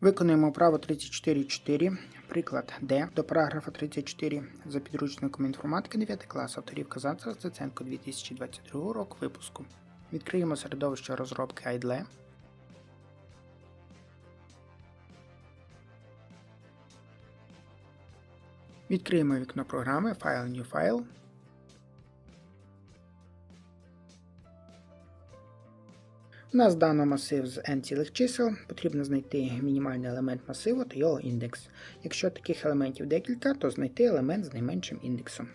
Виконуємо право 34.4, приклад Д до параграфа 34 за підручником інформатики 9 клас авторів Казанцева Стеценко 2022 року випуску. Відкриємо середовище розробки IDLE. Відкриємо вікно програми File New File. Нас дано масив з n цілих чисел. Потрібно знайти мінімальний елемент масиву та його індекс. Якщо таких елементів декілька, то знайти елемент з найменшим індексом.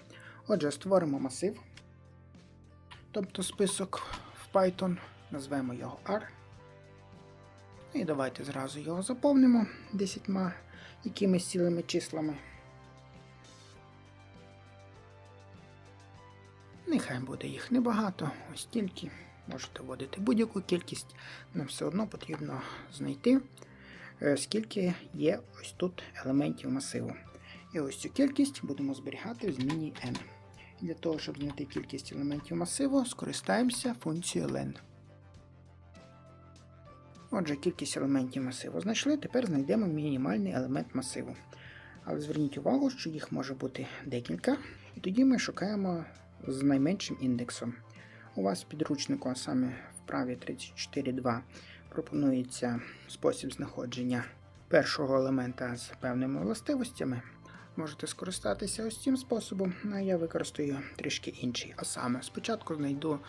Отже, створимо масив, тобто список в Python, назвемо його R. І давайте зразу його заповнимо 10 якимись цілими числами. Нехай буде їх небагато, ось тільки. Можете вводити будь-яку кількість, нам все одно потрібно знайти, е, скільки є ось тут елементів масиву. І ось цю кількість будемо зберігати в зміні n. Для того, щоб знайти кількість елементів масиву, скористаємося функцією len. Отже, кількість елементів масиву знайшли, тепер знайдемо мінімальний елемент масиву. Але зверніть увагу, що їх може бути декілька, і тоді ми шукаємо з найменшим індексом. У вас в підручнику, а саме в праві 34.2, пропонується спосіб знаходження першого елемента з певними властивостями. Можете скористатися ось цим способом, а я використаю трішки інший. А саме, спочатку знайду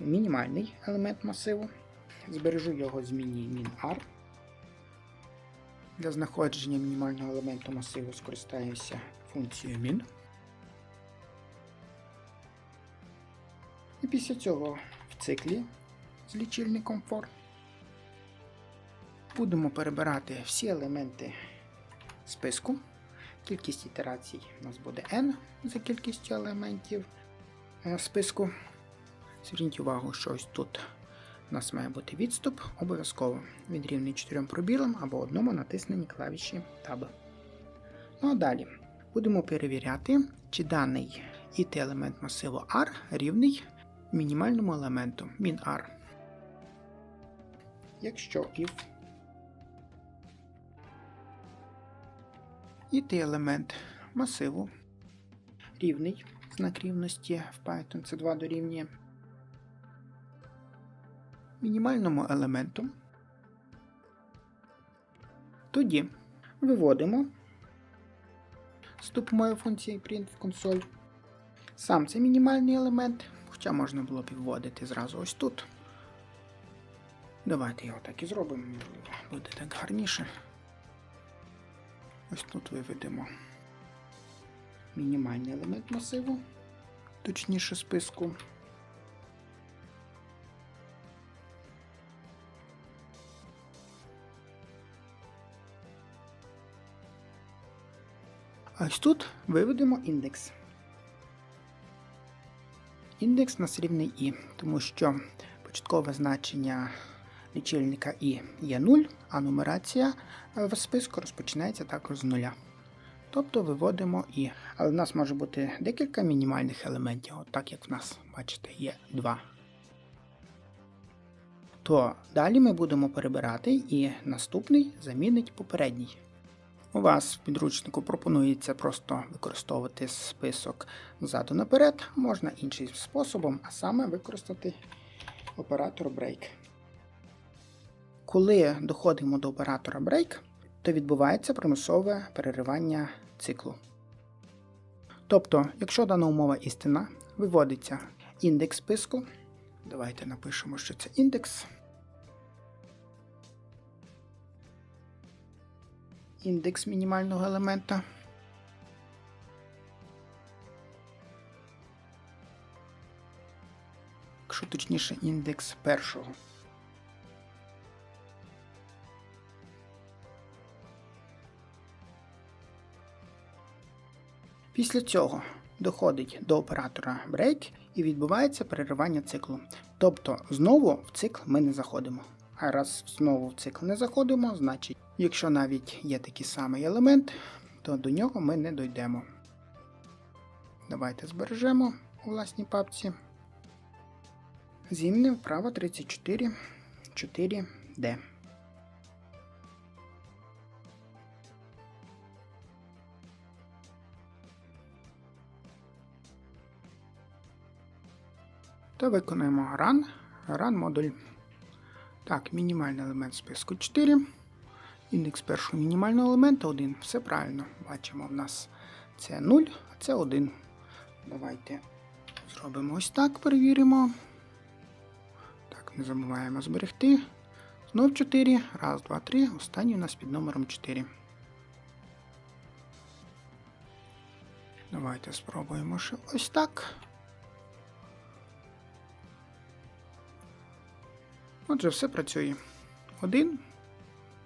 мінімальний елемент масиву, збережу його зміні min_r. Для знаходження мінімального елементу масиву скористаюся функцією min. І після цього в циклі з лічильником for будемо перебирати всі елементи списку. Кількість ітерацій у нас буде n за кількістю елементів списку. Зверніть увагу, що ось тут у нас має бути відступ, обов'язково він рівний 4 пробілам або одному натисненні клавіші Tab. Ну а далі будемо перевіряти, чи даний it елемент масиву R рівний мінімальному елементу min_r. Якщо if. It елемент масиву. Рівний, знак рівності в Python це 2 дорівнює. Мінімальному елементу, тоді виводимо з допомогою функції print в консоль. Сам це мінімальний елемент, хоча можна було б вводити зразу ось тут. Давайте його так і зробимо, буде так гарніше. Ось тут виведемо мінімальний елемент масиву, точніше списку. А ось тут виведемо індекс. Індекс нас рівний І, тому що початкове значення лічильника І є 0, а нумерація в списку розпочинається також з нуля. Тобто виводимо І. Але в нас може бути декілька мінімальних елементів, от так як в нас, бачите, є 2. То далі ми будемо перебирати і наступний замінить попередній. У вас в підручнику пропонується просто використовувати список ззаду наперед, можна іншим способом, а саме використати оператор break. Коли доходимо до оператора break, то відбувається примусове переривання циклу. Тобто, якщо дана умова істина, виводиться індекс списку. Давайте напишемо, що це індекс. Індекс мінімального елемента. Якщо точніше індекс першого. Після цього доходить до оператора break і відбувається переривання циклу. Тобто знову в цикл ми не заходимо. А раз знову в цикл не заходимо, значить Якщо навіть є такий самий елемент, то до нього ми не дійдемо. Давайте збережемо у власній папці. Зімне вправо 34 4D. Та виконуємо run, run модуль. Так, мінімальний елемент списку 4. Індекс першого мінімального елемента 1. Все правильно. Бачимо, в нас це 0, а це 1. Давайте зробимо ось так, перевіримо. Так, не забуваємо зберегти. Знов 4. Раз, два, три. Останній у нас під номером 4. Давайте спробуємо ще ось так. Отже, все працює. Один